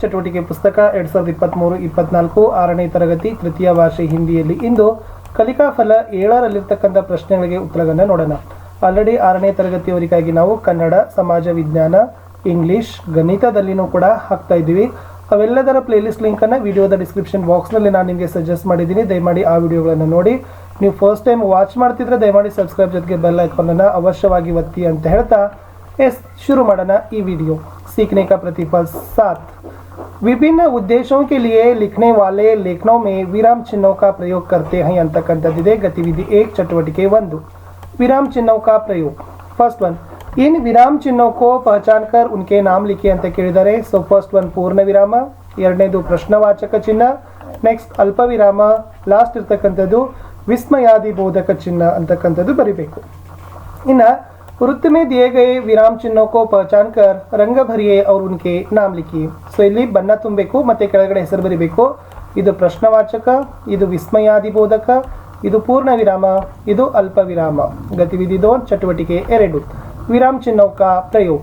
ಚಟುವಟಿಕೆ ಪುಸ್ತಕ ಎರಡ್ ಸಾವಿರದ ಇಪ್ಪತ್ತ್ಮೂರು ಇಪ್ಪತ್ನಾಲ್ಕು, ಆರನೇ ತರಗತಿ, ತೃತೀಯ ಭಾಷೆ ಹಿಂದಿಯಲ್ಲಿ ಇಂದು ಕಲಿಕಾ ಫಲ ಏಳರಲ್ಲಿರ್ತಕ್ಕಂಥ ಪ್ರಶ್ನೆಗಳಿಗೆ ಉತ್ತರಗಳನ್ನು ನೋಡೋಣ. ಆಲ್ರೆಡಿ ಆರನೇ ತರಗತಿಯವರಿಗಾಗಿ ನಾವು ಕನ್ನಡ, ಸಮಾಜ, ವಿಜ್ಞಾನ, ಇಂಗ್ಲಿಷ್, ಗಣಿತದಲ್ಲಿನೂ ಕೂಡ ಹಾಕ್ತಾ ಇದ್ದೀವಿ. ಅವೆಲ್ಲದರ ಪ್ಲೇಲಿಸ್ಟ್ ಲಿಂಕನ್ನು ವಿಡಿಯೋದ ಡಿಸ್ಕ್ರಿಪ್ಷನ್ ಬಾಕ್ಸ್ನಲ್ಲಿ ನಾನು ನಿಮಗೆ ಸಜೆಸ್ಟ್ ಮಾಡಿದ್ದೀನಿ. ದಯಮಾಡಿ ಆ ವಿಡಿಯೋಗಳನ್ನು ನೋಡಿ. ನೀವು ಫಸ್ಟ್ ಟೈಮ್ ವಾಚ್ ಮಾಡ್ತಿದ್ರೆ ದಯಮಾಡಿ ಸಬ್ಸ್ಕ್ರೈಬ್ ಜೊತೆಗೆ ಬೆಲ್ ಐಕಾನನ್ನು ಅವಶ್ಯವಾಗಿ ಒತ್ತಿ ಅಂತ ಹೇಳ್ತಾ ಎಸ್, ಶುರು ಮಾಡಣ ಈ ವಿಡಿಯೋ. सीखने ಕ ಪ್ರತಿಫಲ್ ಸಾತ್. ವಿಭಿನ್ನ ಉದ್ದೇಶೋ के लिए लिखने वाले लेखनों में विराम चिन्हों का प्रयोग करते हैं अंतकंतदिदे गतिविधि 1 ಚಟುವಟಿಕೆ ಒಂದು. विराम चिन्हों का प्रयोग ಫಸ್ಟ್ वन इन विराम चिन्हों को पहचान कर उनके नाम लिखे ಅಂತ ಕೇಳಿದರೆ ಸೊ ಫಸ್ಟ್ ಒನ್ ಪೂರ್ಣ ವಿರಾಮ, ಎರಡನೇದು ಪ್ರಶ್ನವಾಚಕ ಚಿಹ್ನ ನೆಕ್ಸ್ಟ್ ಅಲ್ಪ ವಿರಾಮ ಲಾಸ್ಟ್ ಇರ್ತಕ್ಕಂಥದ್ದು ವಿಸ್ಮಯಾದಿ ಬೋಧಕ ಚಿಹ್ನ ಅಂತಕ್ಕಂಥದ್ದು ಬರಿಬೇಕು. ಇನ್ನ वृत्त में दिए गए विराम चिन्हों को पहचान कर ರಂಗ ಭರಿಯೇ ಅವ್ರು ಉನ್ಕೆ ನಾಮ್ ಲಿಖಿ ಸೊ ಇಲ್ಲಿ ಬಣ್ಣ ತುಂಬಬೇಕು ಮತ್ತೆ ಕೆಳಗಡೆ ಹೆಸರು ಬರಿಬೇಕು ಇದು ಪ್ರಶ್ನವಾಚಕ ಇದು ವಿಸ್ಮಯಾದಿ ಬೋಧಕ ಇದು ಪೂರ್ಣ ವಿರಾಮ ಇದು ಅಲ್ಪ ವಿರಾಮ गतिविधि दो चटुवटिके ಎರಡು विराम चिन्हों का प्रयोग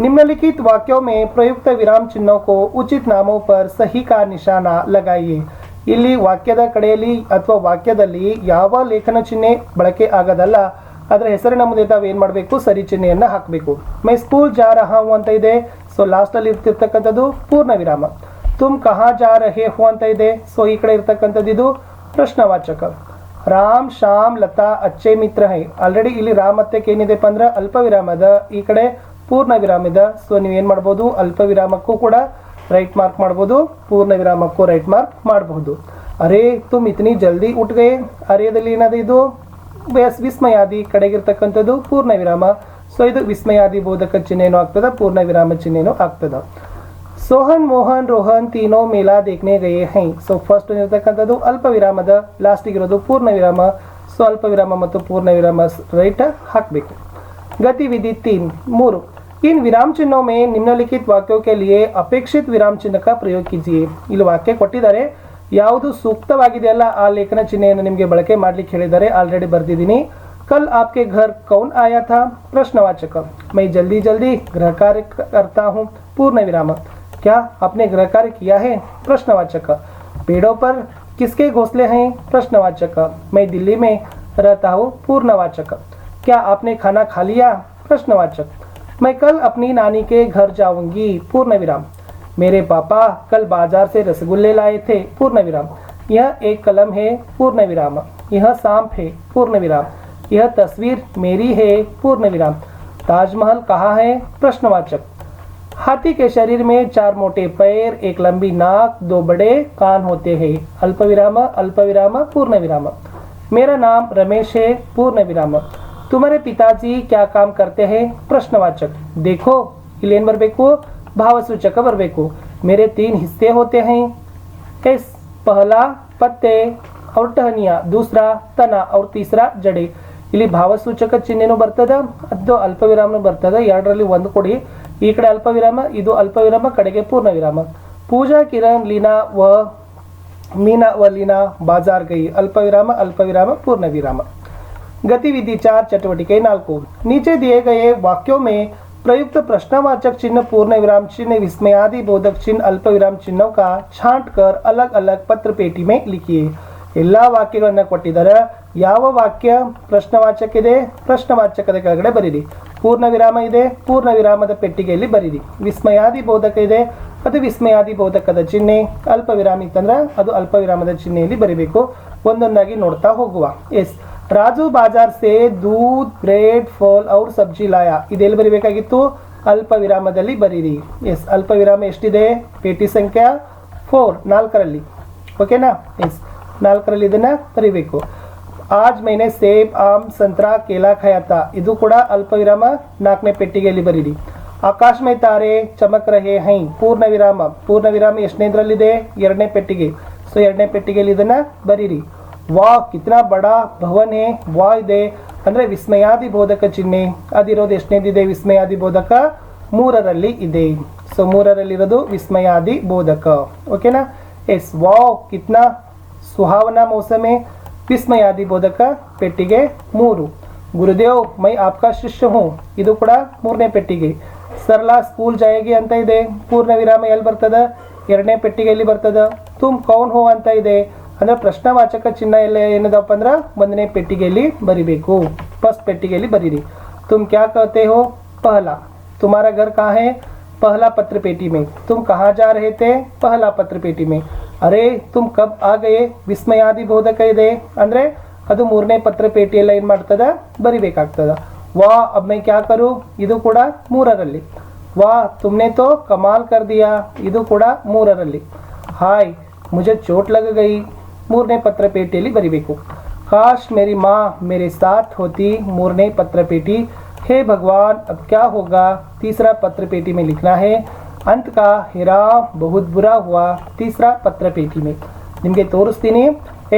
निम्नलिखित वाक्यों में प्रयुक्त विराम चिन्हों को उचित नामों पर सही का निशाना लगाइए ಇಲ್ಲಿ ವಾಕ್ಯದ ಕಡೆಯಲ್ಲಿ ಅಥವಾ ವಾಕ್ಯದಲ್ಲಿ ಯಾವ ಲೇಖನ ಚಿಹ್ನೆ ಬಳಕೆ ಆಗೋದಲ್ಲ ಅದರ ಹೆಸರಿನ ಮುಂದೆ ತಾವು ಏನು ಮಾಡಬೇಕು? ಸರಿ ಚಿಹ್ನೆಯನ್ನು ಹಾಕಬೇಕು. ಮೈ ಸ್ಕೂಲ್ ಜಾ ಹೂ ಅಂತ ಇದೆ. ಸೊ ಲಾಸ್ಟಲ್ಲಿ ಇರ್ತಿರ್ತಕ್ಕಂಥದ್ದು ಪೂರ್ಣ ವಿರಾಮ. ತುಮ್ ಕಹಾ ಜಾ ರಹೆ ಹೂ ಅಂತ ಇದೆ. ಸೊ ಈ ಕಡೆ ಇರ್ತಕ್ಕಂಥದ್ದು ಇದು ಪ್ರಶ್ನವಾಚಕ. ರಾಮ್ ಶ್ಯಾಮ್ ಲತಾ ಅಚ್ಚೆ ಮಿತ್ರ ಹೈ. ಆಲ್ರೆಡಿ ಇಲ್ಲಿ ರಾಮ್ ಮತ್ತೆ ಏನಿದೆಪ್ಪ ಅಂದ್ರೆ ಅಲ್ಪ ವಿರಾಮದ ಈ ಕಡೆ ಪೂರ್ಣ ವಿರಾಮ ಇದೆ ಸೊ ನೀವು ಏನು ಮಾಡ್ಬೋದು? ಅಲ್ಪ ವಿರಾಮಕ್ಕೂ ಕೂಡ ರೈಟ್ ಮಾರ್ಕ್ ಮಾಡ್ಬೋದು. ಪೂರ್ಣ ವಿರಾಮಕ್ಕೂ ರೈಟ್ ಮಾರ್ಕ್ ಮಾಡಬಹುದು ಅರೇ ತುಮ್ ಇತ್ನಿ ಜಲ್ದಿ ಉಟ್ ಗಯೇ. ಅರೇದಲ್ಲಿ ಏನದ ಇದು? ಬೇಸ್ ವಿಸ್ಮಯಾದಿ ಕಡೆಗಿರ್ತಕ್ಕಂಥದ್ದು ಪೂರ್ಣ ವಿರಾಮ ಸೊ ಇದು ವಿಸ್ಮಯಾದಿ ಬೋಧಕ ಚಿಹ್ನೆನೂ ಆಗ್ತದ ಪೂರ್ಣ ವಿರಾಮ ಚಿಹ್ನೆನೂ ಆಗ್ತದ ಸೋಹನ್ ಮೋಹನ್ ರೋಹನ್ ತೀನೋ ಮೇಲಾ ದೇಖ್ನೆ ಗಯೇ ಹೈ ಸೊ ಫಸ್ಟ್ ಇರತಕ್ಕಂಥದ್ದು ಅಲ್ಪ ವಿರಾಮದ ಲಾಸ್ಟಿಗೆ ಇರೋದು ಪೂರ್ಣ ವಿರಾಮ ಸೊ ಅಲ್ಪ ವಿರಾಮ ಮತ್ತು ಪೂರ್ಣ ವಿರಾಮ ರೈಟ್ ಹಾಕಬೇಕು गतिविधि तीन मूर इन विराम चिन्हों में निम्नलिखित वाक्यों के लिए अपेक्षित विराम चिन्ह का प्रयोग कीजिए ಇಲ್ಲಿ ವಾಕ್ಯ ಕೊಟ್ಟಿದ್ದಾರೆ ಯಾವುದು ಸೂಕ್ತವಾಗಿದೆಯಲ್ಲ ಆ ಲೇಖನ ಚಿಹ್ನೆಯನ್ನು ನಿಮಗೆ ಬಳಕೆ ಮಾಡ್ಲಿಕ್ಕೆ ಹೇಳಿದ್ದಾರೆ ಆಲ್ರೆಡಿ ಬರ್ದಿದ್ದೀನಿ ಕಲ್ आपके घर कौन आया था प्रश्नवाचक मैं जल्दी जल्दी गृह कार्य करता हूँ पूर्ण विराम क्या आपने गृह कार्य किया है प्रश्नवाचक पेड़ों पर किसके घोंसले हैं प्रश्नवाचक मैं दिल्ली में रहता हूँ पूर्णवाचक क्या आपने खाना खा लिया प्रश्नवाचक मैं कल अपनी नानी के घर जाऊंगी पूर्ण विराम मेरे पापा कल बाज़ार से रसगुल्ले लाए थे पूर्ण विराम यह एक कलम है पूर्ण विराम यह सांप है पूर्ण विराम यह तस्वीर मेरी है पूर्ण विराम ताजमहल कहाँ है? प्रश्नवाचक। हाथी के शरीर में चार मोटे पैर, एक लंबी नाक, दो बड़े कान होते हैं। अल्प विराम अल्प विराम पूर्ण विराम मेरा नाम रमेश है पूर्ण विराम तुम्हारे पिताजी क्या काम करते हैं? प्रश्नवाचक। देखो, इलेन बर्बे को ಭಾವಸೂಚಕ ಬರಬೇಕು मेरे तीन हिस्से होते हैं कैस पहला पत्ते और टहनिया दूसरा तना और तीसरा जड़े ಇಲ್ಲಿ ಭಾವಸೂಚಕ ಚಿಹ್ನೆನೂ ಬರ್ತದ ಅದು ಅಲ್ಪ ವಿರಾಮನೂ ಬರ್ತದ ಎರಡರಲ್ಲಿ ಒಂದು ಕೊಡಿ ಈ ಕಡೆ ಅಲ್ಪ ವಿರಾಮ ಇದು ಅಲ್ಪ ವಿರಾಮ ಕಡೆಗೆ ಪೂರ್ಣ ವಿರಾಮ ಪೂಜಾ ಕಿರಣ್ ಲೀನಾ ವ मीना व लीना बाजार गई अल्प विराम अल्प विराम पूर्ण विराम गतिविधि चार चटवटिके नाल्को नीचे दिए गए वाक्यों में प्रयुक्त प्रश्नवाचक चिन्ह पूर्ण विराम चिन्ह विस्मयादि बोधक चिन्ह अल्प विराम चिन्हों का छांट कर अलग अलग पत्र पेटी में लिखिए ಎಲ್ಲ ವಾಕ್ಯಗಳನ್ನ ಕೊಟ್ಟಿದ್ದಾರೆ ಯಾವ ವಾಕ್ಯ ಪ್ರಶ್ನವಾಚಕ ಇದೆ ಪ್ರಶ್ನವಾಚಕದ ಕೆಳಗಡೆ ಬರೀರಿ ಪೂರ್ಣ ವಿರಾಮ ಇದೆ ಪೂರ್ಣ ವಿರಾಮದ ಪೆಟ್ಟಿಗೆಯಲ್ಲಿ ಬರೀರಿ ವಿಸ್ಮಯಾದಿ ಬೋಧಕ ಇದೆ ಅದು ವಿಸ್ಮಯಾದಿ ಬೋಧಕದ ಚಿಹ್ನೆ ಅಲ್ಪ ವಿರಾಮ ಇತ್ತಂದ್ರೆ ಅದು ಅಲ್ಪ ವಿರಾಮದ ಚಿಹ್ನೆಯಲ್ಲಿ ಬರಿಬೇಕು ಒಂದೊಂದಾಗಿ ನೋಡ್ತಾ ಹೋಗುವ ಎಸ್ ರಾಜು ಬಾಜಾರ್ ಸೇ ದೂದ್, ಬ್ರೆಡ್, ಫಾಲ್ ಅವ್ರ ಸಬ್ಜಿ ಲಾಯ. ಇದೆಲ್ಲಿ ಬರಿಬೇಕಾಗಿತ್ತು? ಅಲ್ಪ ವಿರಾಮದಲ್ಲಿ ಬರೀರಿ. ಎಸ್ ಅಲ್ಪ ವಿರಾಮ ಎಷ್ಟಿದೆ? ಪೇಟಿ ಸಂಖ್ಯೆ ಫೋರ್ ನಾಲ್ಕರಲ್ಲಿ. ಓಕೆನಾ ಎಸ್ ನಾಲ್ಕರಲ್ಲಿ ಇದನ್ನ ಬರಿಬೇಕು. ಆಜ್ ಮೈನೆ ಸೇಬ್, ಆಮ್, ಸಂತ್ರ, ಕೇಲಾ, ಖಯಾತ. ಇದು ಕೂಡ ಅಲ್ಪ ವಿರಾಮ ನಾಲ್ಕನೇ ಪೆಟ್ಟಿಗೆಯಲ್ಲಿ ಬರೀರಿ. ಆಕಾಶ್ ಮೈ ತಾರೆ, ಚಮಕ್ ರಹೆ ಹೈ ಪೂರ್ಣ ವಿರಾಮ ಪೂರ್ಣ ವಿರಾಮ ಎಷ್ಟನೇದ್ರಲ್ಲಿದೆ? ಎರಡನೇ ಪೆಟ್ಟಿಗೆ. ಸೊ ಎರಡನೇ ಪೆಟ್ಟಿಗೆಯಲ್ಲಿ ಇದನ್ನ ಬರೀರಿ. ವಾ ಕಿತ್ನಾ ಬಡ ಭವನೆ ವಾ ಇದೆ. ಅಂದರೆ ವಿಸ್ಮಯಾದಿ ಬೋಧಕ ಚಿಹ್ನೆ. ಅದಿರೋದು ಎಷ್ಟನೇದಿದೆ? ವಿಸ್ಮಯಾದಿ ಬೋಧಕ ಮೂರರಲ್ಲಿ ಇದೆ. ಸೊ ಮೂರರಲ್ಲಿರೋದು ವಿಸ್ಮಯಾದಿ ಬೋಧಕ. ಓಕೆನಾ ಎಸ್ ವಾವ್ ಕಿತ್ನಾ, ಸುಹಾವನಾ ಮೌಸಮೆ, ವಿಸ್ಮಯಾದಿ ಬೋಧಕ ಪೆಟ್ಟಿಗೆ ಮೂರು. ಗುರುದೇವ್, ಮೈ ಆಪ್ಕಾ ಶಿಷ್ಯ ಹೂ. ಇದು ಕೂಡ ಮೂರನೇ ಪೆಟ್ಟಿಗೆ. ಸರ್ಲಾ, ಸ್ಕೂಲ್ ಜಾಯಗಿ ಅಂತ ಇದೆ. ಪೂರ್ಣ ವಿರಾಮ ಎಲ್ಲಿ ಬರ್ತದ? ಎರಡನೇ ಪೆಟ್ಟಿಗೆಯಲ್ಲಿ ಬರ್ತದ. ತುಮ್ ಕೌನ್ ಹೋ ಅಂತ ಇದೆ. ಅಂದರೆ ಪ್ರಶ್ನವಾಚಕ ಚಿಹ್ನ ಎಲ್ಲ ಏನದಪ್ಪ ಅಂದ್ರೆ ಒಂದನೇ ಪೆಟ್ಟಿಗೆಯಲ್ಲಿ ಬರಿಬೇಕು. ಫಸ್ಟ್ ಪೆಟ್ಟಿಗೆಯಲ್ಲಿ ಬರೀರಿ. ತುಮ್ ಕ್ಯಾ ಕಹತೆ ಹೋ? ಪಹಲ. ತುಮಾರ ಘರ್ ಕಾ ಹೇ? ಪಹಲಾ ಪತ್ರ ಪೇಟಿ ಮೇ. ತುಮ್ ಕಹಾ ಜಾ ರಹೇ ತೇ? ಪಹಲಾ ಪತ್ರ ಪೇಟಿ ಮೇ. ಅರೆ, ತುಮ್ ಕಬ್ ಆ ಗಯೆ? ವಿಸ್ಮಯಾದಿ ಬೋಧಕ ಇದೆ ಅಂದ್ರೆ ಅದು ಮೂರನೇ ಪತ್ರ ಪೇಟಿಯೆಲ್ಲ ಏನು ಮಾಡ್ತದ? ಬರಿಬೇಕಾಗ್ತದ. ವಾ, ಅಬ್ ಮೈ ಕ್ಯಾ ಕರು? ಇದು ಕೂಡ ಮೂರರಲ್ಲಿ. ವಾ, ತುಮ್ನೆ ತೋ ಕಮಾಲ್ ಕರ್ದಿಯಾ ಇದು ಕೂಡ ಮೂರರಲ್ಲಿ. ಹಾಯ್, ಮುಜೆ ಚೋಟ್ ಲಗ ಗೈ ಮೂರನೇ ಪತ್ರ ಪೇಟಿಯಲ್ಲಿ ಬರಿಬೇಕು ಕಾಶ್ ಮೇರಿ ಮಾँ मेरे साथ होती ಮೂರನೇ ಪತ್ರ ಪೇಟಿ हे भगवान अब क्या होगा तीसरा पत्र पेटी में लिखना है अंत का हेरा बहुत बुरा हुआ तीसरा पत्र पेटी में ನಿಮಗೆ ತೋರಿಸ್ತೀನಿ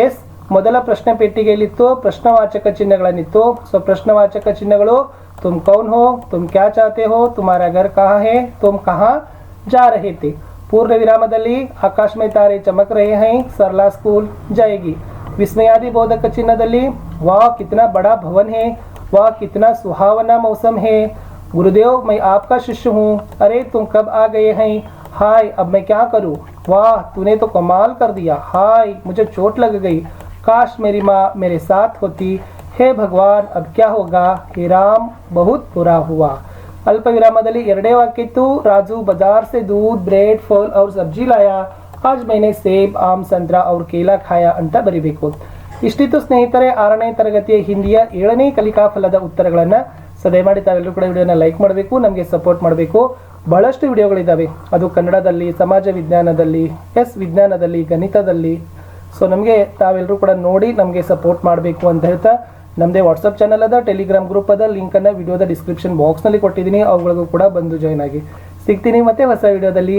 ಎಸ್ ಮೊದಲ ಪ್ರಶ್ನೆ ಪೆಟ್ಟಿಗೆಯಲ್ಲಿತ್ತು ಪ್ರಶ್ನವಾಚಕ ಚಿಹ್ನೆಗಳನ್ನಿತ್ತು ಸೊ ಪ್ರಶ್ನವಾಚಕ ಚಿಹ್ನೆಗಳು ತುಮ್ ಕೌನ್ ಹೋ ತುಮ್ ಕ್ಯಾ ಚಾತೆ ಹೋ ತುಮಾರ ಘರ್ ಕಹಾ ಹೇ ತುಮ್ ಕಹಾ ಜಾ ರಹೆ थे पूर्ण विराम आकाश में तारे चमक रहे हैं सरला स्कूल जाएगी विस्मयादि बोधक चिन्हದಲ್ಲಿ वाह कितना बड़ा भवन है वाह कितना सुहावना मौसम है गुरुदेव मैं आपका शिष्य हूँ अरे तुम कब आ गए हैं हाय अब मैं क्या करूँ वाह तूने तो कमाल कर दिया हाय मुझे चोट लग गई काश मेरी माँ मेरे साथ होती हे भगवान अब क्या होगा हे राम बहुत बुरा हुआ ಅಲ್ಪ ವಿರಾಮದಲ್ಲಿ ಎರಡೇ ವಾಕ್ಯಿತ್ತು ರಾಜು ಬಜಾರ್ ಸೆ ದೂದ್, ಬ್ರೆಡ್, ಫಲ್ ಅವ್ರ ಸಬ್ಜಿ ಲಾಯ. ಆಜ್ ಮೈನೆ ಸೇಬ್, ಆಮ್ ಸಂತ್ರ ಅವ್ರ ಕೇಲಾ ಖಾಯಾ ಅಂತ ಬರಿಬೇಕು. ಇಷ್ಟಿತ್ತು ಸ್ನೇಹಿತರೆ, ಆರನೇ ತರಗತಿಯ ಹಿಂದಿಯ ಏಳನೇ ಕಲಿಕಾ ಫಲದ ಉತ್ತರಗಳನ್ನು ಸದಯ ಮಾಡಿ ತಾವೆಲ್ಲರೂ ಕೂಡ ವಿಡಿಯೋನ ಲೈಕ್ ಮಾಡಬೇಕು, ನಮಗೆ ಸಪೋರ್ಟ್ ಮಾಡಬೇಕು. ಬಹಳಷ್ಟು ವಿಡಿಯೋಗಳಿದ್ದಾವೆ ಅದು ಕನ್ನಡದಲ್ಲಿ, ಸಮಾಜ ವಿಜ್ಞಾನದಲ್ಲಿ, ಎಸ್ ವಿಜ್ಞಾನದಲ್ಲಿ, ಗಣಿತದಲ್ಲಿ. ಸೊ, ನಮಗೆ ತಾವೆಲ್ಲರೂ ಕೂಡ ನೋಡಿ ನಮಗೆ ಸಪೋರ್ಟ್ ಮಾಡಬೇಕು ಅಂತ ಹೇಳ್ತಾ ನಮ್ಮದೇ ವಾಟ್ಸಪ್ ಚಾನಲ್ ಅದ ಟೆಲಿಗ್ರಾಮ್ ಗ್ರೂಪ್ ಅದ ಲಿಂಕನ್ನು ವಿಡಿಯೋದ ಡಿಸ್ಕ್ರಿಪ್ಷನ್ ಬಾಕ್ಸ್ನಲ್ಲಿ ಕೊಟ್ಟಿದ್ದೀನಿ ಅವುಗಳಿಗೂ ಕೂಡ ಬಂದು ಜಾಯ್ನ್ ಆಗಿ. ಸಿಗ್ತೀನಿ ಮತ್ತೆ ಹೊಸ ವಿಡಿಯೋದಲ್ಲಿ